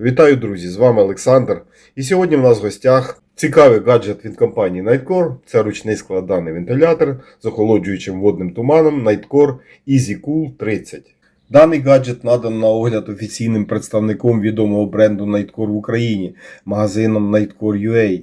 Вітаю, друзі! З вами Олександр. І сьогодні в нас в гостях цікавий гаджет від компанії Nightcore. Це ручний складаний вентилятор з охолоджуючим водним туманом Nightcore EasyCool 30. Даний гаджет надан на огляд офіційним представником відомого бренду Nightcore в Україні, магазином Nightcore.ua.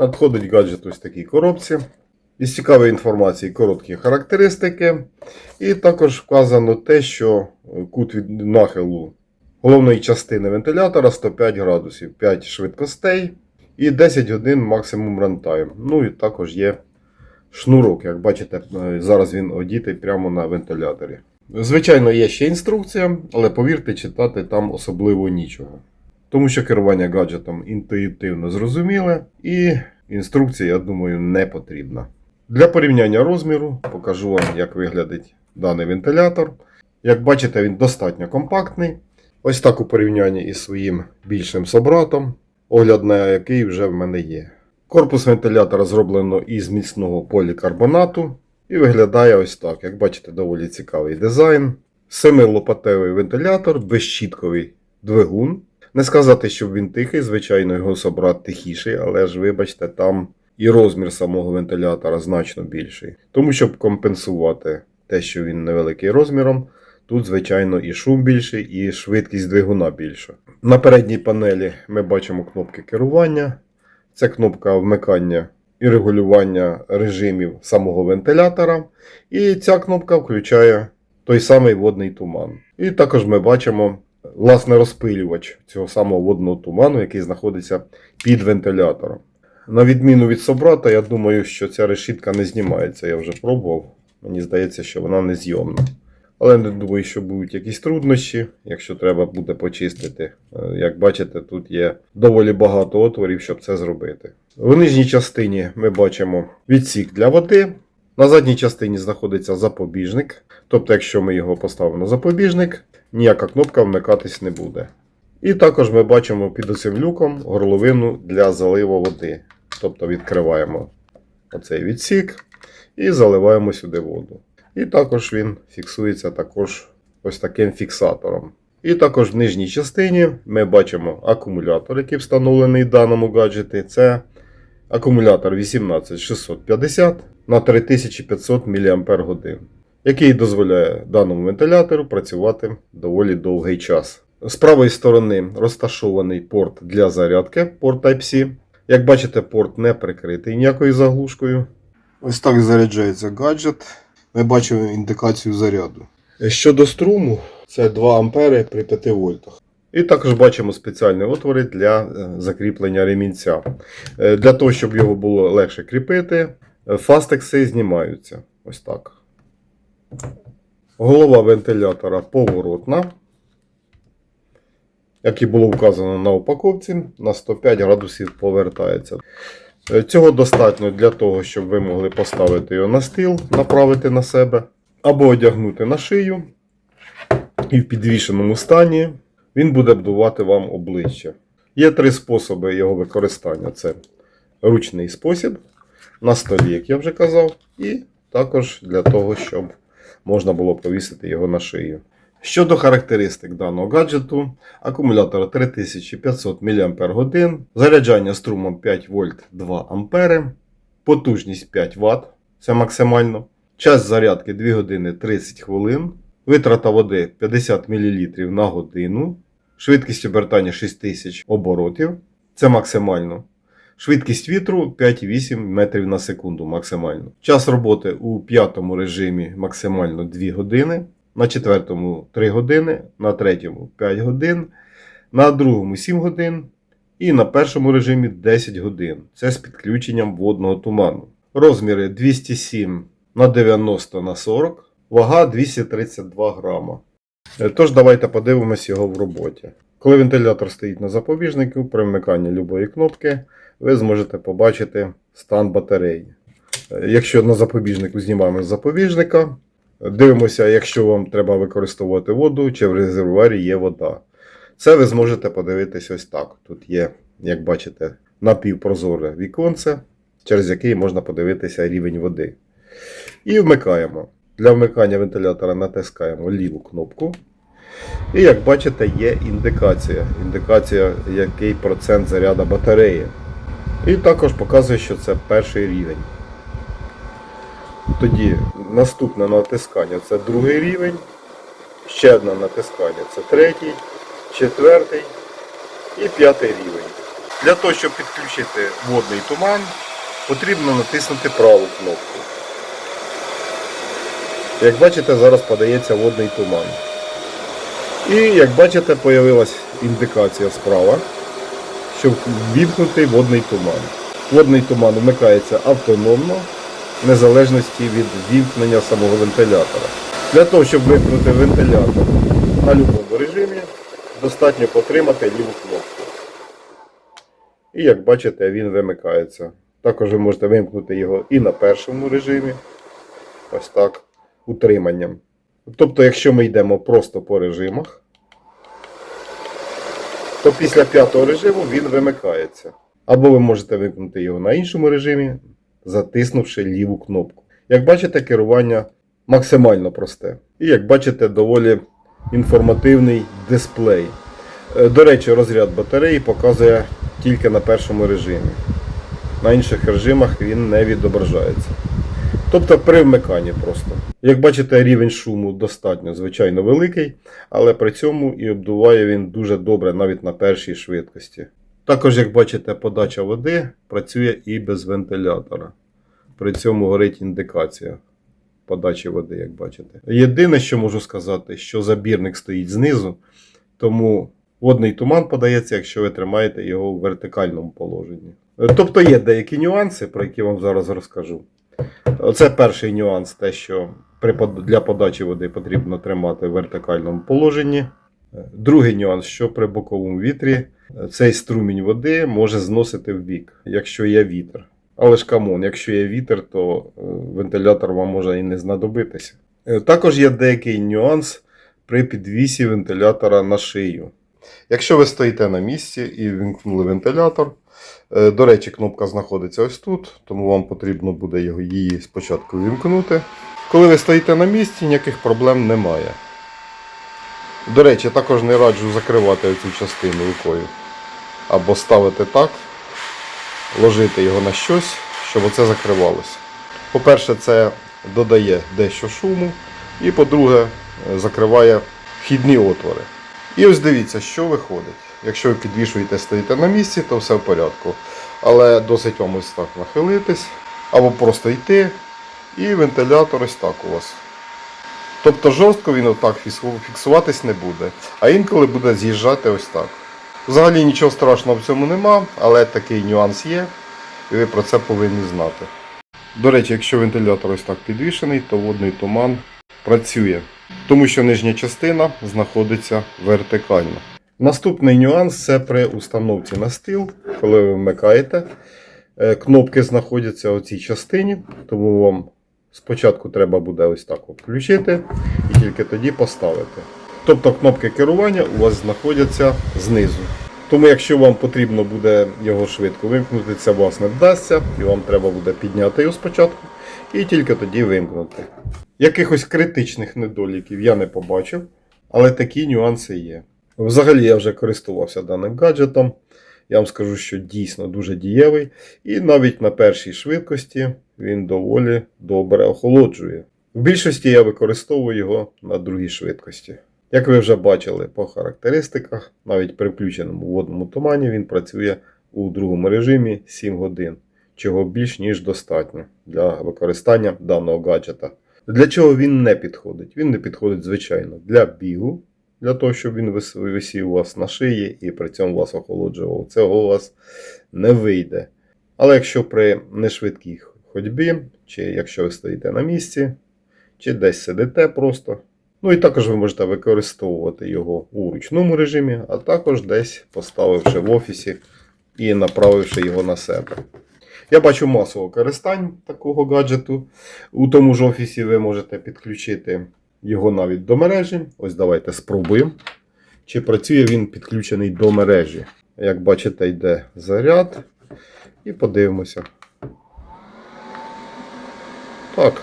Надходить гаджет ось такій коробці. Із цікавої інформації короткі характеристики. І також вказано те, що кут від нахилу головної частини вентилятора 105 градусів, 5 швидкостей і 10 годин максимум рантайм. Ну і також є шнурок, як бачите, е, зараз він одітий прямо на вентиляторі. Звичайно, є ще інструкція, але повірте, читати там особливо нічого. Тому що керування гаджетом інтуїтивно зрозуміле і інструкція, я думаю, не потрібна. Для порівняння розміру покажу вам, як виглядить даний вентилятор. Як бачите, він достатньо компактний. Ось так у порівнянні із своїм більшим собратом, огляд на який вже в мене є. Корпус вентилятора зроблено із міцного полікарбонату і виглядає ось так. Як бачите, доволі цікавий дизайн. Семилопатевий вентилятор, безщітковий двигун. Не сказати, щоб він тихий, звичайно, його собрат тихіший, але ж вибачте, там і розмір самого вентилятора значно більший. Тому, щоб компенсувати те, що він невеликий розміром, тут, звичайно, і шум більший, і швидкість двигуна більша. На передній панелі ми бачимо кнопки керування. Це кнопка вмикання і регулювання режимів самого вентилятора. І ця кнопка включає той самий водний туман. І також ми бачимо власне розпилювач цього самого водного туману, який знаходиться під вентилятором. На відміну від собрата, я думаю, що ця решітка не знімається. Я вже пробував. Мені здається, що вона не зйомна. Але не думаю, що будуть якісь труднощі, якщо треба буде почистити. Е, Як бачите, тут є доволі багато отворів, щоб це зробити. В нижній частині ми бачимо відсік для води. На задній частині знаходиться запобіжник. Тобто, якщо ми його поставимо на запобіжник, ніяка кнопка вмикатись не буде. І також ми бачимо під оцим люком горловину для заливу води. Тобто відкриваємо оцей відсік і заливаємо сюди воду. І також він фіксується також ось таким фіксатором. І також в нижній частині ми бачимо акумулятор, який встановлений в даному гаджеті. Це акумулятор 18650 на 3500 мАч, який дозволяє даному вентилятору працювати доволі довгий час. З правої сторони розташований порт для зарядки, порт Type-C. Як бачите, порт не прикритий ніякою заглушкою. Ось так заряджається гаджет. Ми бачимо індикацію заряду. Щодо струму, це 2 ампери при 5 вольтах. І також бачимо спеціальні отвори для е, закріплення ремінця. Е, Для того, щоб його було легше кріпити, фастекси знімаються. Ось так. Голова вентилятора поворотна. Як і було вказано на упаковці, на 105 градусів повертається. Е, Цього достатньо для того, щоб ви могли поставити його на стіл, направити на себе, або одягнути на шию. І в підвішеному стані він буде бдувати вам обличчя. Є три способи його використання: це ручний спосіб, на столі, як я вже казав, і також для того, щоб можна було повісити його на шию. Щодо характеристик даного гаджету, акумулятор 3500 мАч, заряджання струмом 5 вольт 2 А, потужність 5 Вт, це максимально, час зарядки 2 години 30 хвилин, витрата води 50 мл на годину, швидкість обертання 6000 оборотів, це максимально. Швидкість вітру 5,8 метрів на секунду максимально. Час роботи у п'ятому режимі максимально 2 години на четвертому 3 години, на третьому 5 годин, на другому 7 годин і на першому режимі 10 годин. Це з підключенням водного туману. Розміри 207 на 90 на 40, вага 232 грама. Е, Тож давайте подивимось його в роботі. Коли вентилятор стоїть на запобіжнику, при вмиканні любої кнопки ви зможете побачити стан батареї. Якщо на запобіжнику знімаємо з запобіжника, дивимося, якщо вам треба використовувати воду, чи в резервуарі є вода. Це ви зможете подивитись ось так. Тут є, як бачите, напівпрозоре віконце, через яке можна подивитися рівень води. І вмикаємо. Для вмикання вентилятора натискаємо ліву кнопку. І як бачите, є індикація. Індикація, який процент заряду батареї. І також показує, що це перший рівень. Тоді наступне натискання це другий рівень. Ще одне натискання це третій, четвертий і п'ятий рівень. Для того, щоб підключити водний туман, потрібно натиснути праву кнопку. Як бачите, зараз подається водний туман. І як бачите, появилась індикація справа, що ввімкнутий водний туман. Водний туман вмикається автономно, в незалежності від вімкнення самого вентилятора. Для того, щоб вимкнути вентилятор на будь-якому режимі, достатньо потримати ліву кнопку. І як бачите, він вимикається. Також ви можете вимкнути його і на першому режимі. Ось так, утриманням. Тобто, якщо ми йдемо просто по режимах, то після п'ятого режиму він вимикається. Або ви можете вимкнути його на іншому режимі, затиснувши ліву кнопку. Як бачите, керування максимально просте. І як бачите, доволі інформативний дисплей. Е, До речі, розряд батареї показує тільки на першому режимі. На інших режимах він не відображається. Тобто при вмиканні просто. Як бачите, рівень шуму достатньо, звичайно, великий, але при цьому і обдуває він дуже добре навіть на першій швидкості. Також, як бачите, подача води працює і без вентилятора. При цьому горить індикація подачі води, як бачите. Єдине, що можу сказати, що забірник стоїть знизу, тому водний туман подається, якщо ви тримаєте його у вертикальному положенні. Тобто є деякі нюанси, про які вам зараз розкажу. Це перший нюанс, те, що для подачі води потрібно тримати в вертикальному положенні. Е, Другий нюанс, що при боковому вітрі е, цей струмінь води може зносити в бік, якщо є вітер. Але ж камон, якщо є вітер, то е, вентилятор вам може і не знадобитися. Також є деякий нюанс при підвісі вентилятора на шию. Якщо ви стоїте на місці і вімкнули вентилятор, до речі, кнопка знаходиться ось тут, тому вам потрібно буде її спочатку вімкнути. Коли ви стоїте на місці, ніяких проблем немає. До речі, також не раджу закривати цю частину рукою. Або ставити так, ложити його на щось, щоб оце закривалося. По-перше, це додає дещо шуму, і по-друге, закриває вхідні отвори. І ось дивіться, що виходить. Якщо ви підвішуєте, стоїте на місці, то все в порядку. Але досить вам ось так нахилитись, або просто йти, і вентилятор ось так у вас. Тобто жорстко він отак фіксуватись не буде, а інколи буде з'їжджати ось так. Взагалі нічого страшного в цьому нема, але такий нюанс є, і ви про це повинні знати. До речі, якщо вентилятор ось так підвішений, то водний туман працює, тому що нижня частина знаходиться вертикально. Наступний нюанс це при установці на стіл, коли ви вмикаєте. е, Кнопки знаходяться у цій частині, тому вам спочатку треба буде ось так включити і тільки тоді поставити. Тобто кнопки керування у вас знаходяться знизу. Тому якщо вам потрібно буде його швидко вимкнути, це вас не вдасться, і вам треба буде підняти його спочатку і тільки тоді вимкнути. Якихось критичних недоліків я не побачив, але такі нюанси є. Взагалі я вже користувався даним гаджетом. Я вам скажу, що дійсно дуже дієвий, і навіть на першій швидкості він доволі добре охолоджує. В більшості я використовую його на другій швидкості. Як ви вже бачили по характеристиках, навіть при включеному водному тумані він працює у другому режимі 7 годин, чого більш ніж достатньо для використання даного гаджета. Для чого він не підходить? Він не підходить, звичайно, для бігу, для того, щоб він висів у вас на шиї і при цьому вас охолоджував. Цього у вас не вийде. Але якщо при нешвидкій ходьбі, чи якщо ви стоїте на місці, чи десь сидите просто, Ну і також ви можете використовувати його у ручному режимі, а також десь поставивши в офісі і направивши його на себе. Я бачу масу використань такого гаджету. У тому ж офісі ви можете підключити його навіть до мережі. Ось давайте спробуємо. Чи працює він підключений до мережі. Як бачите, йде заряд. І подивимося. Так.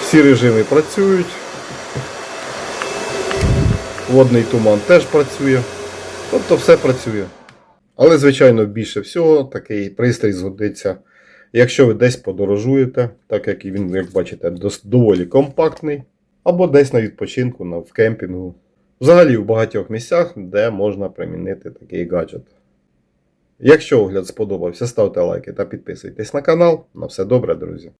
Всі режими працюють. Водний туман теж працює. Тобто все працює. Але, звичайно, більше всього такий пристрій згодиться, якщо ви десь подорожуєте, так як він, як бачите, доволі компактний, або десь на відпочинку, в кемпінгу. Взагалі в багатьох місцях, де можна примінити такий гаджет. Якщо огляд сподобався, ставте лайки та підписуйтесь на канал. На все добре, друзі!